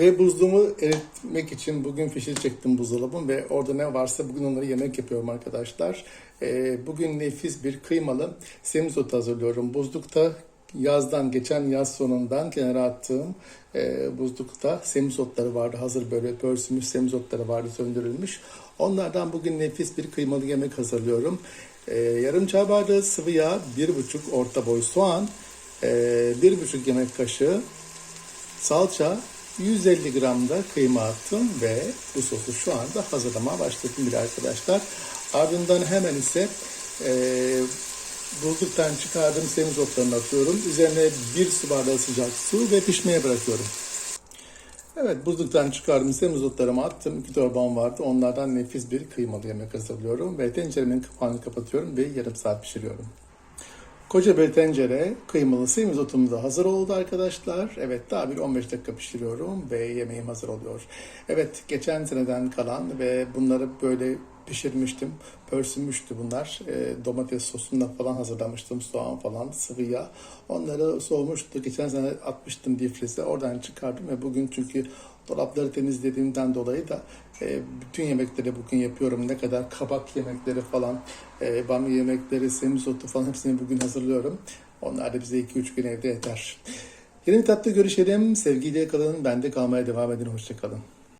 Ve buzluğumu eritmek için bugün fişi çektim buzdolabım ve orada ne varsa bugün onları yemek yapıyorum arkadaşlar. Ee, bugün nefis bir kıymalı semizot hazırlıyorum. Buzlukta yazdan, geçen yaz sonundan kenara attığım e, buzlukta semizotları vardı. Hazır böyle pörsümüş semizotları vardı söndürülmüş. Onlardan bugün nefis bir kıymalı yemek hazırlıyorum. Ee, yarım çay bardağı sıvı yağ, bir buçuk orta boy soğan, e, bir buçuk yemek kaşığı salça, 150 gram da kıyma attım ve bu sosu şu anda hazırlamaya başladım bile arkadaşlar. Ardından hemen ise e, buzluktan çıkardığım semizotlarını atıyorum. Üzerine bir su bardağı sıcak su ve pişmeye bırakıyorum. Evet buzluktan çıkardım semizotlarımı attım. İki torbam vardı. Onlardan nefis bir kıymalı yemek hazırlıyorum. Ve tenceremin kapağını kapatıyorum ve yarım saat pişiriyorum. Koca bir tencere kıymalı semizotum da hazır oldu arkadaşlar. Evet daha bir 15 dakika pişiriyorum ve yemeğim hazır oluyor. Evet geçen seneden kalan ve bunları böyle pişirmiştim. Pörsünmüştü bunlar. E, domates sosunda falan hazırlamıştım. Soğan falan sıvı yağ. Onları soğumuştu. Geçen sene atmıştım difrize. Oradan çıkardım ve bugün çünkü dolapları temizlediğimden dolayı da e, bütün yemekleri bugün yapıyorum. Ne kadar kabak yemekleri falan, e, bamya yemekleri, semizotu falan hepsini bugün hazırlıyorum. Onlar da bize 2-3 gün evde yeter. Yeni tatlı görüşelim. Sevgiyle kalın. Bende kalmaya devam edin. Hoşçakalın.